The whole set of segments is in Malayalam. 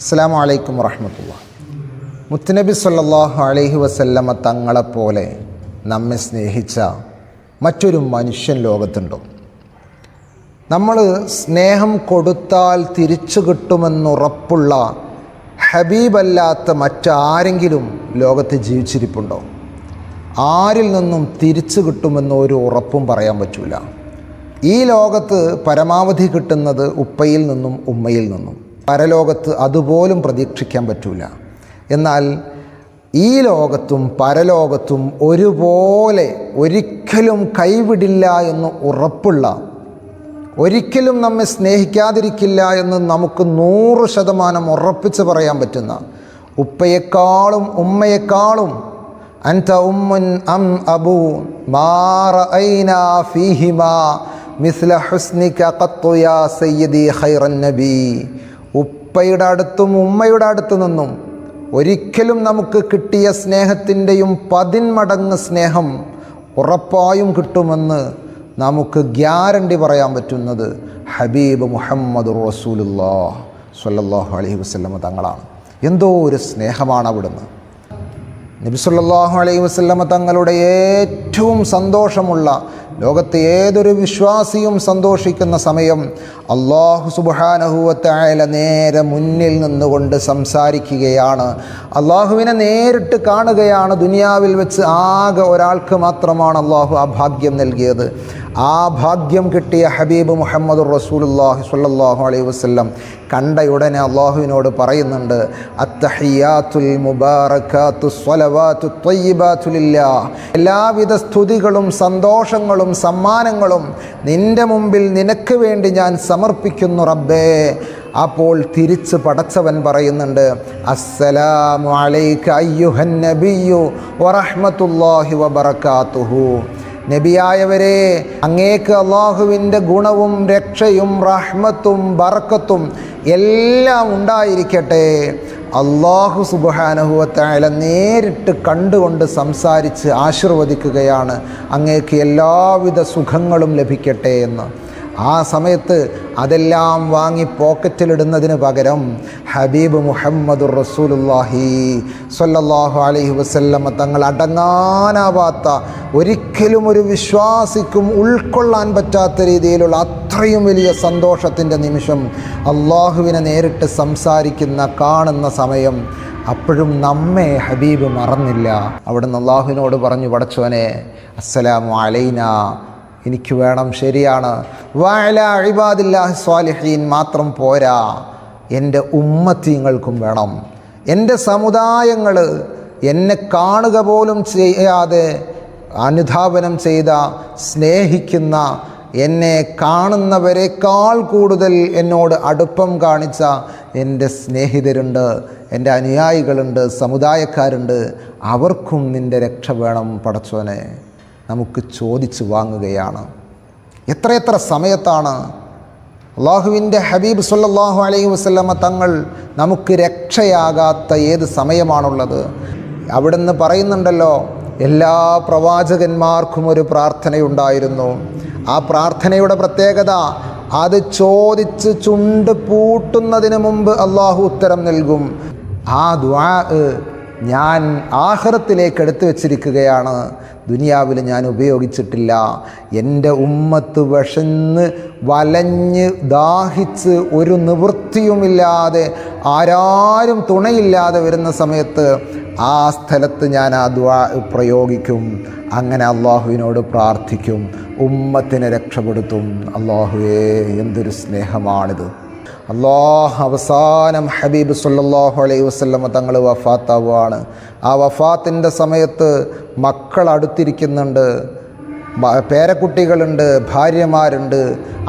അസ്സാം വലൈക്കും വറഹമത്തുള്ള. മുത്തുനബി സല്ലാഹു അലൈഹി വസല്ലമ തങ്ങളെപ്പോലെ നമ്മെ സ്നേഹിച്ച മറ്റൊരു മനുഷ്യൻ ലോകത്തുണ്ടോ. നമ്മൾ സ്നേഹം കൊടുത്താൽ തിരിച്ചു കിട്ടുമെന്നുറപ്പുള്ള ഹബീബല്ലാത്ത മറ്റാരെങ്കിലും ലോകത്ത് ജീവിച്ചിരിപ്പുണ്ടോ? ആരിൽ നിന്നും തിരിച്ചു കിട്ടുമെന്ന് ഒരു ഉറപ്പും പറയാൻ പറ്റൂല. ഈ ലോകത്ത് പരമാവധി കിട്ടുന്നത് ഉപ്പയിൽ നിന്നും ഉമ്മയിൽ നിന്നും. പരലോകത്ത് അതുപോലും പ്രതീക്ഷിക്കാൻ പറ്റൂല. എന്നാൽ ഈ ലോകത്തും പരലോകത്തും ഒരുപോലെ ഒരിക്കലും കൈവിടില്ല എന്ന് ഉറപ്പുള്ള ഒരിക്കലും നമ്മെ സ്നേഹിക്കാതിരിക്കില്ല എന്ന് നമുക്ക് നൂറ് ശതമാനം ഉറപ്പിച്ച് പറയാൻ പറ്റുന്ന ഉപ്പയെക്കാളും ഉമ്മയെക്കാളും അൻത ഉമ്മുൻ അം അബു മാറ ഐന ഫീഹിമ മിസ്ല ഹുസ്നിക ഖത്തു യാ സയ്യിദി നബി. ഉപ്പയുടെ അടുത്തും ഉമ്മയുടെ അടുത്തു നിന്നും ഒരിക്കലും നമുക്ക് കിട്ടിയ സ്നേഹത്തിന്റെയും പതിന്മടങ്ങ് സ്നേഹം ഉറപ്പായും കിട്ടുമെന്ന് നമുക്ക് ഗ്യാരണ്ടി പറയാൻ പറ്റുന്നത് ഹബീബ് മുഹമ്മദ് റസൂലുല്ലാ സല്ലാഹു അലൈഹി വസല്ലമ തങ്ങളാണ്. എന്തോ ഒരു സ്നേഹമാണ് അവിടുന്ന്. നബിസുല്ലാഹു അലൈഹി വസല്ലമ തങ്ങളുടെ ഏറ്റവും സന്തോഷമുള്ള ലോകത്തെ ഏതൊരു വിശ്വാസിയും സന്തോഷിക്കുന്ന സമയം അള്ളാഹു സുബാനഹുവത്തായ നേരെ മുന്നിൽ നിന്നുകൊണ്ട് സംസാരിക്കുകയാണ്. അള്ളാഹുവിനെ നേരിട്ട് കാണുകയാണ് ദുനിയാവിൽ വെച്ച് ആകെ ഒരാൾക്ക് മാത്രമാണ് അള്ളാഹു ആ ഭാഗ്യം നൽകിയത്. ആ ഭാഗ്യം കിട്ടിയ ഹബീബ് മുഹമ്മദ് റസൂലുല്ലാഹി സ്വല്ലല്ലാഹു അലൈഹി വസ്ലം കണ്ട ഉടനെ അള്ളാഹുവിനോട് പറയുന്നുണ്ട് അത്തഹിയാത്തുൽ എല്ലാവിധ സ്തുതികളും സന്തോഷങ്ങളും സമ്മാനങ്ങളും നിന്റെ മുമ്പിൽ നിനക്ക് വേണ്ടി ഞാൻ സമർപ്പിക്കുന്നു റബ്ബേ. അപ്പോൾ തിരിച്ച് പടച്ചവൻ പറയുന്നുണ്ട് അസ്സലാമു അലൈക വബറകാതുഹു. നബിയായവരെ അങ്ങേക്ക് അള്ളാഹുവിന്റെ ഗുണവും രക്ഷയും റഹ്മത്തും ബറക്കത്തും എല്ലാം ഉണ്ടായിരിക്കട്ടെ. അള്ളാഹു സുബാനഹുവത്തായ നേരിട്ട് കണ്ടുകൊണ്ട് സംസാരിച്ച് ആശീർവദിക്കുകയാണ് അങ്ങേക്ക് എല്ലാവിധ സുഖങ്ങളും ലഭിക്കട്ടെ എന്ന്. ആ സമയത്ത് അതെല്ലാം വാങ്ങി പോക്കറ്റിലിടുന്നതിന് പകരം ഹബീബ് മുഹമ്മദ് റസൂലുല്ലാഹി സ്വല്ലല്ലാഹു അലൈഹി വസ്ല്ലമ്മ തങ്ങൾ അടങ്ങാനാവാത്ത ഒരിക്കലും ഒരു വിശ്വാസിക്കും ഉൾക്കൊള്ളാൻ പറ്റാത്ത രീതിയിലുള്ള അത്രയും വലിയ സന്തോഷത്തിന്റെ നിമിഷം അള്ളാഹുവിനെ നേരിട്ട് സംസാരിക്കുന്ന കാണുന്ന സമയം അപ്പോഴും നമ്മെ ഹബീബ് മറന്നില്ല. അവിടുന്ന് അള്ളാഹുവിനോട് പറഞ്ഞു പടച്ചോനെ അസ്സലാമു അലൈന എനിക്ക് വേണം ശരിയാണ്. വായല അഴിബാദില്ലാഹി സ്വാലിഹീൻ മാത്രം പോരാ. എന്റെ ഉമ്മത്തീങ്ങൾക്കും വേണം. എന്റെ സമുദായങ്ങൾ എന്നെ കാണുക പോലും ചെയ്യാതെ അനുധാപനം ചെയ്ത സ്നേഹിക്കുന്ന എന്നെ കാണുന്നവരെക്കാൾ കൂടുതൽ എന്നോട് അടുപ്പം കാണിച്ച എന്റെ സ്നേഹിതരുണ്ട് എന്റെ അനുയായികളുണ്ട് സമുദായക്കാരുണ്ട്. അവർക്കും നിന്റെ രക്ഷ വേണം പടച്ചോനെ. നമുക്ക് ചോദിച്ചു വാങ്ങുകയാണ്. എത്രയെത്ര സമയത്താണ് അള്ളാഹുവിന്റെ ഹബീബ് സല്ലാഹു അലൈഹി വസ്ലമ തങ്ങൾ നമുക്ക് രക്ഷയാകാത്ത ഏത് സമയമാണുള്ളത്? അവിടുന്ന് പറയുന്നുണ്ടല്ലോ എല്ലാ പ്രവാചകന്മാർക്കും ഒരു പ്രാർത്ഥനയുണ്ടായിരുന്നു. ആ പ്രാർത്ഥനയുടെ പ്രത്യേകത അത് ചോദിച്ച് ചുണ്ട് പൂട്ടുന്നതിന് മുമ്പ് അള്ളാഹു ഉത്തരം നൽകും. ആ ദ്വാ ഞാൻ ആഹ്റത്തിലേക്ക് എടുത്തു വച്ചിരിക്കുകയാണ്. ദുനിയാവിൽ ഞാൻ ഉപയോഗിച്ചിട്ടില്ല. എന്റെ ഉമ്മത്ത് വിഷന്ന് വലഞ്ഞ് ദാഹിച്ച് ഒരു നിവൃത്തിയുമില്ലാതെ ആരാരും തുണയില്ലാതെ വരുന്ന സമയത്ത് ആ സ്ഥലത്ത് ഞാൻ ആ ദ്വാ പ്രയോഗിക്കും. അങ്ങനെ അള്ളാഹുവിനോട് പ്രാർത്ഥിക്കും. ഉമ്മത്തിനെ രക്ഷപ്പെടുത്തും. അള്ളാഹുവേ എന്തൊരു സ്നേഹമാണിത്. അള്ളാഹ് അവസാനം ഹബീബ് സല്ലാഹു അലൈഹി വസ്ലമ തങ്ങൾ വഫാത്താവുകയാണ് ആ വഫാത്തിന്റെ സമയത്ത് മക്കൾ അടുത്തിരിക്കുന്നുണ്ട്. പേരക്കുട്ടികളുണ്ട് ഭാര്യമാരുണ്ട്.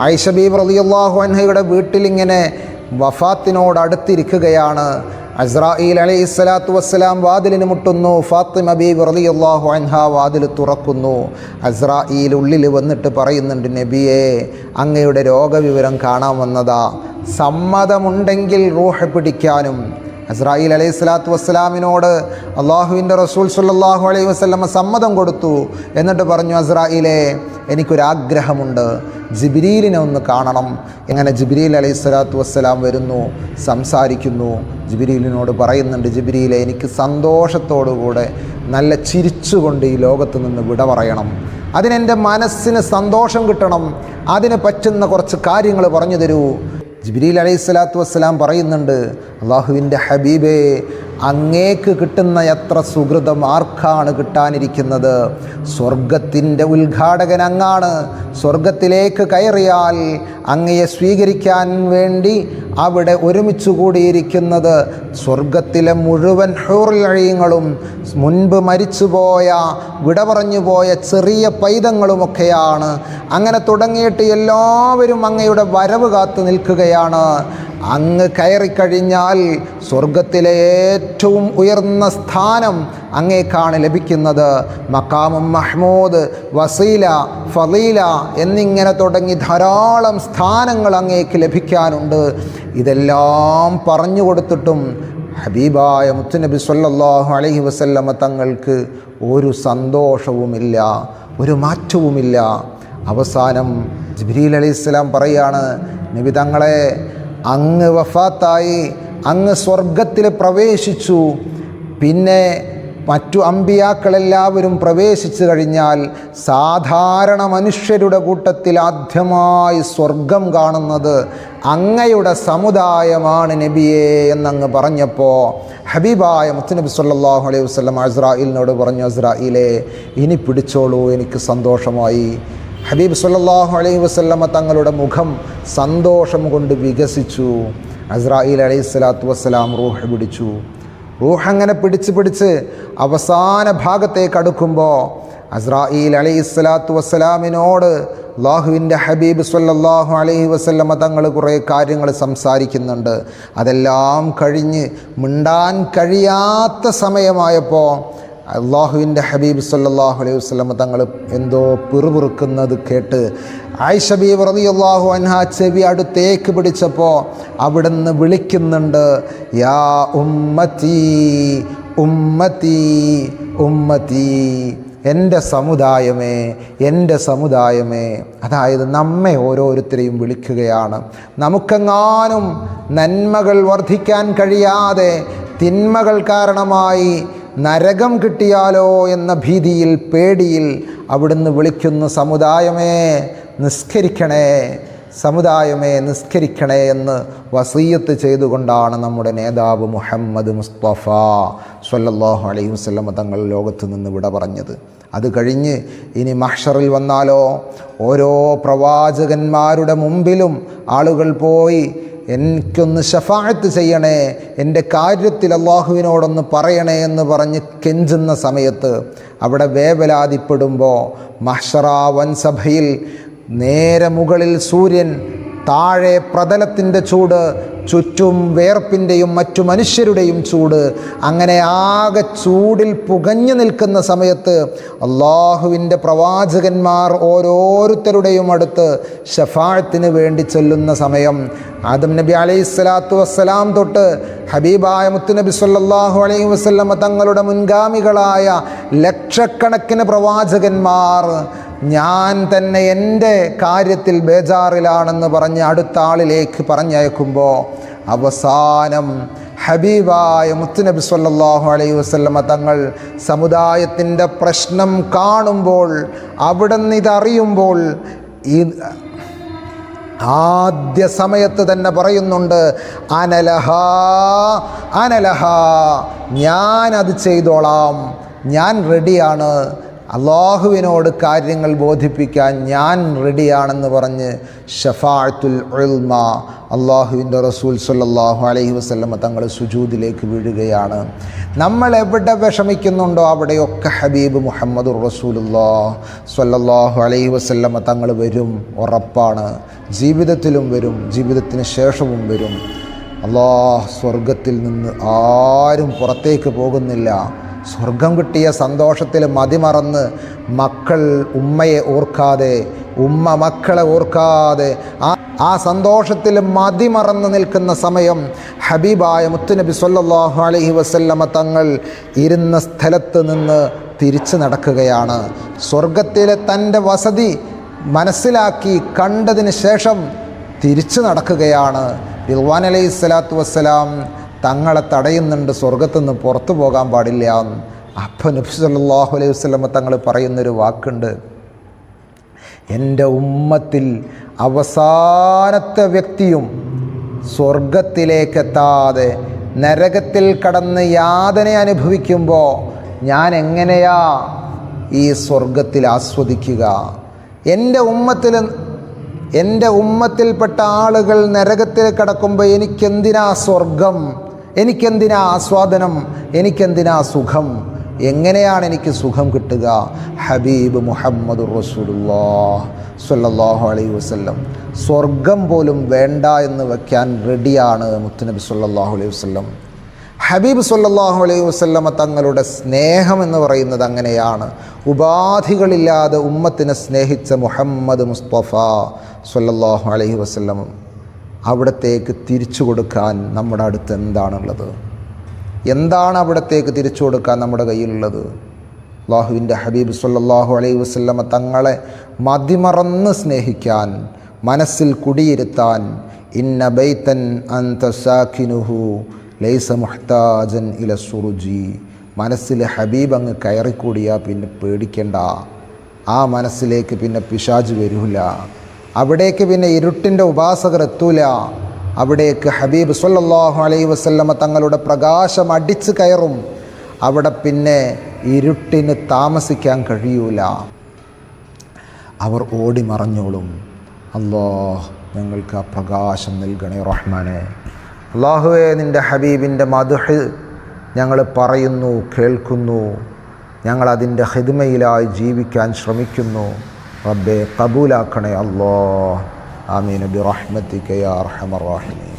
ഐഷബീബ് റലിയല്ലാഹു അൻഹയുടെ വീട്ടിലിങ്ങനെ വഫാത്തിനോട് അടുത്തിരിക്കുകയാണ്. അസ്രായിൽ അലൈഹി സ്വലാത്തു വസ്സലാം വാതിലിന് മുട്ടുന്നു. ഫാത്തിമ ബീബ് റലിയല്ലാഹു അൻഹ വാതിൽ തുറക്കുന്നു. അസ്രായിൽ ഉള്ളിൽ വന്നിട്ട് പറയുന്നുണ്ട് നബിയെ അങ്ങയുടെ രോഗവിവരം കാണാൻ വന്നതാ. സമ്മതമുണ്ടെങ്കിൽ റൂഹ് പിടിക്കാനും. അസ്രായിൽ അലൈഹി സ്വലാത്തു വസ്സലാമിനോട് അള്ളാഹുവിന്റെ റസൂൽ സല്ലാഹു അലൈഹി വസ്ലമ സമ്മതം കൊടുത്തു എന്നിട്ട് പറഞ്ഞു അസ്രായിലെ എനിക്കൊരാഗ്രഹമുണ്ട്. ജിബിരീലിനെ ഒന്ന് കാണണം. എങ്ങനെ ജിബിരീൽ അലൈഹി സ്വലാത്തു വസ്സലാം വരുന്നു സംസാരിക്കുന്നു. ജിബിരീലിനോട് പറയുന്നുണ്ട് ജിബിരിയിലെ എനിക്ക് സന്തോഷത്തോടുകൂടെ നല്ല ചിരിച്ചുകൊണ്ട് ഈ ലോകത്ത് നിന്ന് വിട പറയണം. അതിനെന്റെ മനസ്സിന് സന്തോഷം കിട്ടണം. അതിന് പറ്റുന്ന കുറച്ച് കാര്യങ്ങൾ പറഞ്ഞു തരൂ. ജിബ്രീൽ അലൈഹി സ്വലാത്തു വസ്സലാം പറയുന്നുണ്ട് അള്ളാഹുവിന്റെ ഹബീബേ അങ്ങേക്ക് കിട്ടുന്ന എത്ര സുഹൃതം ആർക്കാണ് കിട്ടാനിരിക്കുന്നത്? സ്വർഗത്തിന്റെ ഉദ്ഘാടകൻ അങ്ങാണ്. സ്വർഗത്തിലേക്ക് കയറിയാൽ അങ്ങയെ സ്വീകരിക്കാൻ വേണ്ടി അവിടെ ഒരുമിച്ച് കൂടിയിരിക്കുന്നത് സ്വർഗത്തിലെ മുഴുവൻ ഹൂറിലഴിയങ്ങളും മുൻപ് മരിച്ചുപോയ വിട പറഞ്ഞു പോയ ചെറിയ പൈതങ്ങളുമൊക്കെയാണ്. അങ്ങനെ തുടങ്ങിയിട്ട് എല്ലാവരും അങ്ങയുടെ വരവ് കാത്തു നിൽക്കുകയാണ്. അങ്ങ് കയറിക്കഴിഞ്ഞാൽ സ്വർഗത്തിലെ ഏറ്റവും ഉയർന്ന സ്ഥാനം അങ്ങേക്കാണ് ലഭിക്കുന്നത്. മക്കാമും മഹ്മൂദ് വസീല ഫലീല എന്നിങ്ങനെ തുടങ്ങി ധാരാളം സ്ഥാനങ്ങൾ അങ്ങേക്ക് ലഭിക്കാനുണ്ട്. ഇതെല്ലാം പറഞ്ഞു കൊടുത്തിട്ടും ഹബീബായ മുത്തുനബി സല്ലാഹു അലഹി വസല്ലമ തങ്ങൾക്ക് ഒരു സന്തോഷവുമില്ല ഒരു മാറ്റവുമില്ല. അവസാനം ജിബ്രീൽ അലൈഹി സ്വലാം പറയാണ് നബി തങ്ങളെ അങ്ങ് വഫാത്തായി അങ്ങ് സ്വർഗത്തിൽ പ്രവേശിച്ചു. പിന്നെ മറ്റു അമ്പിയാക്കളെല്ലാവരും പ്രവേശിച്ചു കഴിഞ്ഞാൽ സാധാരണ മനുഷ്യരുടെ കൂട്ടത്തിൽ ആദ്യമായി സ്വർഗം കാണുന്നത് അങ്ങയുടെ സമുദായമാണ് നബിയെ എന്നങ്ങ് പറഞ്ഞപ്പോൾ ഹബീബായ മുത്തുനബി സല്ലാഹു അലൈഹി വസ്ലം അസ്രായിലിനോട് പറഞ്ഞു അസ്രായിലെ ഇനി പിടിച്ചോളൂ എനിക്ക് സന്തോഷമായി. ഹബീബ് സല്ലല്ലാഹു അലൈഹി വസല്ലമ തങ്ങളുടെ മുഖം സന്തോഷം കൊണ്ട് വികസിച്ചു. അസ്രായിൽ അലൈഹി സ്വലാത്തു വസ്സലാം റൂഹ് പിടിച്ചു. റൂഹ് അങ്ങനെ പിടിച്ച് പിടിച്ച് അവസാന ഭാഗത്തേക്ക് അടുക്കുമ്പോൾ അസ്രായിൽ അലൈഹി സ്വലാത്തു വസ്സലാമിനോട് അള്ളാഹുവിന്റെ ഹബീബ് സല്ലാഹു അലൈഹി വസ്ല്ലമ്മ തങ്ങൾ കുറേ കാര്യങ്ങൾ സംസാരിക്കുന്നുണ്ട്. അതെല്ലാം കഴിഞ്ഞ് മിണ്ടാൻ കഴിയാത്ത സമയമായപ്പോൾ അള്ളാഹുവിന്റെ ഹബീബ് സല്ലാഹു അലൈഹി വസ്ലമ തങ്ങൾ എന്തോ പിറുപിറുക്കുന്നത് കേട്ട് ആയിഷബീബ് റതി അള്ളാഹു അൻഹ ചെവി അടുത്തേക്ക് പിടിച്ചപ്പോൾ അവിടുന്ന് വിളിക്കുന്നുണ്ട് യാ ഉമ്മത്തി ഉമ്മത്തി ഉമ്മത്തി എന്റെ സമുദായമേ എന്റെ സമുദായമേ. അതായത് നമ്മെ ഓരോരുത്തരെയും വിളിക്കുകയാണ്. നമുക്കെങ്ങാനും നന്മകൾ വർദ്ധിക്കാൻ കഴിയാതെ തിന്മകൾ കാരണമായി നരകം കിട്ടിയാലോ എന്ന ഭീതിയിൽ പേടിയിൽ അവിടുന്ന് വിളിക്കുന്ന സമുദായമേ നിസ്കരിക്കണേ സമുദായമേ നിസ്കരിക്കണേ എന്ന് വസീയത്ത് ചെയ്തുകൊണ്ടാണ് നമ്മുടെ നേതാവ് മുഹമ്മദ് മുസ്തഫ സ്വല്ലല്ലാഹു അലൈഹി വസ്ലമ തങ്ങൾ ലോകത്ത് നിന്ന് വിട പറഞ്ഞത്. അത് കഴിഞ്ഞ് ഇനി മഹ്ഷറിൽ വന്നാലോ ഓരോ പ്രവാചകന്മാരുടെ മുമ്പിലും ആളുകൾ പോയി എനിക്കൊന്ന് ഷഫായത്ത് ചെയ്യണേ എന്റെ കാര്യത്തിൽ അള്ളാഹുവിനോടൊന്ന് പറയണേ എന്ന് പറഞ്ഞ് കെഞ്ചുന്ന സമയത്ത് അവിടെ വേവലാതിപ്പെടുമ്പോൾ വൻ വൻസഭയിൽ നേരെ മുകളിൽ സൂര്യൻ താഴെ പ്രതലത്തിന്റെ ചൂട് ചുറ്റും വേർപ്പിന്റെയും മറ്റു മനുഷ്യരുടെയും ചൂട് അങ്ങനെ ആകെ ചൂടിൽ പുകഞ്ഞു നിൽക്കുന്ന സമയത്ത് അള്ളാഹുവിന്റെ പ്രവാചകന്മാർ ഓരോരുത്തരുടെയും അടുത്ത് ഷഫാഴത്തിന് വേണ്ടി ചെല്ലുന്ന സമയം. ആദം നബി അലൈഹി സ്വലാത്തു വസ്സലാം തൊട്ട് ഹബീബായ മുത്തുനബി സല്ലാഹു അലൈഹി വസ്ലമ തങ്ങളുടെ മുൻഗാമികളായ ലക്ഷക്കണക്കിന് പ്രവാചകന്മാർ ഞാൻ തന്നെ എന്റെ കാര്യത്തിൽ ബേജാറിലാണെന്ന് പറഞ്ഞ് അടുത്ത ആളിലേക്ക് പറഞ്ഞയക്കുമ്പോൾ അവസാനം ഹബീബായ മുത്തുനബി സല്ലാഹു അലൈഹി വസല്ലമ തങ്ങൾ സമുദായത്തിന്റെ പ്രശ്നം കാണുമ്പോൾ അവിടെ നിന്ന് ഇതറിയുമ്പോൾ ഈ ആദ്യ സമയത്ത് തന്നെ പറയുന്നുണ്ട് അനലഹ അനലഹ ഞാനത് ചെയ്തോളാം ഞാൻ റെഡിയാണ് അള്ളാഹുവിനോട് കാര്യങ്ങൾ ബോധിപ്പിക്കാൻ ഞാൻ റെഡിയാണെന്ന് പറഞ്ഞ് ഷഫാഅത്തുൽ ഉൽമ അള്ളാഹുവിന്റെ റസൂൽ സല്ലാഹു അലൈഹി വസ്ലമ തങ്ങൾ സുജൂദിലേക്ക് വീഴുകയാണ്. നമ്മൾ എവിടെ വിഷമിക്കുന്നുണ്ടോ അവിടെയൊക്കെ ഹബീബ് മുഹമ്മദ് റസൂലുല്ലാ സല്ലാഹു അലൈഹി വസ്ലമ തങ്ങൾ വരും ഉറപ്പാണ്. ജീവിതത്തിലും വരും ജീവിതത്തിന് ശേഷവും വരും. അള്ളാഹ് സ്വർഗത്തിൽ നിന്ന് ആരും പുറത്തേക്ക് പോകുന്നില്ല. സ്വർഗം കിട്ടിയ സന്തോഷത്തിൽ മതിമറന്ന് മക്കൾ ഉമ്മയെ ഓർക്കാതെ ഉമ്മ മക്കളെ ഓർക്കാതെ ആ ആ സന്തോഷത്തിൽ മതിമറന്ന് നിൽക്കുന്ന സമയം ഹബീബായ മുത്തുനബി സല്ലാഹു അലഹി വസല്ലമ തങ്ങൾ ഇരുന്ന സ്ഥലത്ത് നിന്ന് തിരിച്ചു നടക്കുകയാണ്. സ്വർഗത്തിലെ തന്റെ വസതി മനസ്സിലാക്കി കണ്ടതിന് ശേഷം തിരിച്ചു നടക്കുകയാണ്. റിൽവാൻ അലൈഹി സ്വലാത്തു വസ്സലാം തങ്ങളെ തടയുന്നുണ്ട് സ്വർഗത്തുനിന്ന് പുറത്തു പോകാൻ പാടില്ല അപ്പം നബി സല്ലല്ലാഹു അലൈഹി വസ്ലമ തങ്ങൾ പറയുന്നൊരു വാക്കുണ്ട്. എന്റെ ഉമ്മത്തിൽ അവസാനത്തെ വ്യക്തിയും സ്വർഗത്തിലേക്കെത്താതെ നരകത്തിൽ കടന്ന് യാതന അനുഭവിക്കുമ്പോൾ ഞാൻ എങ്ങനെയാ ഈ സ്വർഗത്തിൽ ആസ്വദിക്കുക? എന്റെ ഉമ്മത്തിൽ എന്റെ ഉമ്മത്തിൽപ്പെട്ട ആളുകൾ നരകത്തിൽ കിടക്കുമ്പോൾ എനിക്കെന്തിനാ സ്വർഗം? എനിക്കെന്തിനാ ആസ്വാദനം? എനിക്കെന്തിനാ സുഖം? എങ്ങനെയാണ് എനിക്ക് സുഖം കിട്ടുക? ഹബീബ് മുഹമ്മദ് റസൂലുല്ലാ അലൈഹി വസ്ല്ലം. സ്വർഗം പോലും വേണ്ട എന്ന് വയ്ക്കാൻ റെഡിയാണ് മുത്തുനബി സ്വല്ലല്ലാഹു അലൈഹി വസ്ല്ലം. ഹബീബ് സല്ലല്ലാഹു അലൈഹി വസല്ലമ തങ്ങളുടെ സ്നേഹം എന്ന് പറയുന്നത് അങ്ങനെയാണ്. ഉപാധികളില്ലാതെ ഉമ്മത്തിനെ സ്നേഹിച്ച മുഹമ്മദ് മുസ്തഫ സല്ലല്ലാഹു അലൈഹി വസല്ലം. അവിടത്തേക്ക് തിരിച്ചു കൊടുക്കാൻ നമ്മുടെ അടുത്ത് എന്താണുള്ളത്? എന്താണ് അവിടത്തേക്ക് തിരിച്ചു കൊടുക്കാൻ നമ്മുടെ കയ്യിലുള്ളത്? അള്ളാഹുവിന്റെ ഹബീബ് സല്ലാഹു അലൈഹി വസല്ലമ തങ്ങളെ മതിമറന്ന് സ്നേഹിക്കാൻ മനസ്സിൽ കുടിയിരുത്താൻ ഇന്ന ബൈത്തൻ അന്ത ലൈസ മുഹ്താജൻ ഇല സുറുജി. മനസ്സിൽ ഹബീബ് അങ്ങ് കയറിക്കൂടിയാൽ പിന്നെ പേടിക്കണ്ട. ആ മനസ്സിലേക്ക് പിന്നെ പിശാജ് വരില്ല അവിടേക്ക് പിന്നെ ഇരുട്ടിന്റെ ഉപാസകർ എത്തൂല. അവിടേക്ക് ഹബീബ് സല്ലാഹു അലൈഹി വസല്ലമ തങ്ങളുടെ പ്രകാശം അടിച്ച് കയറും. അവിടെ പിന്നെ ഇരുട്ടിന് താമസിക്കാൻ കഴിയൂല. അവർ ഓടി മറഞ്ഞോളും. അല്ലോ ഞങ്ങൾക്ക് ആ പ്രകാശം നൽകണേ റഹ്മാനെ. അള്ളാഹുവെ നിന്റെ ഹബീബിന്റെ മധുഹ് ഞങ്ങൾ പറയുന്നു കേൾക്കുന്നു. ഞങ്ങളതിന്റെ ഹിദ്മയിലായി ജീവിക്കാൻ ശ്രമിക്കുന്നു. റബ്ബെ കബൂലാക്കണേ അല്ലോ ആമീൻ ബി റഹ്മത്തിക്കയാ റഹമർ റാഹിമീൻ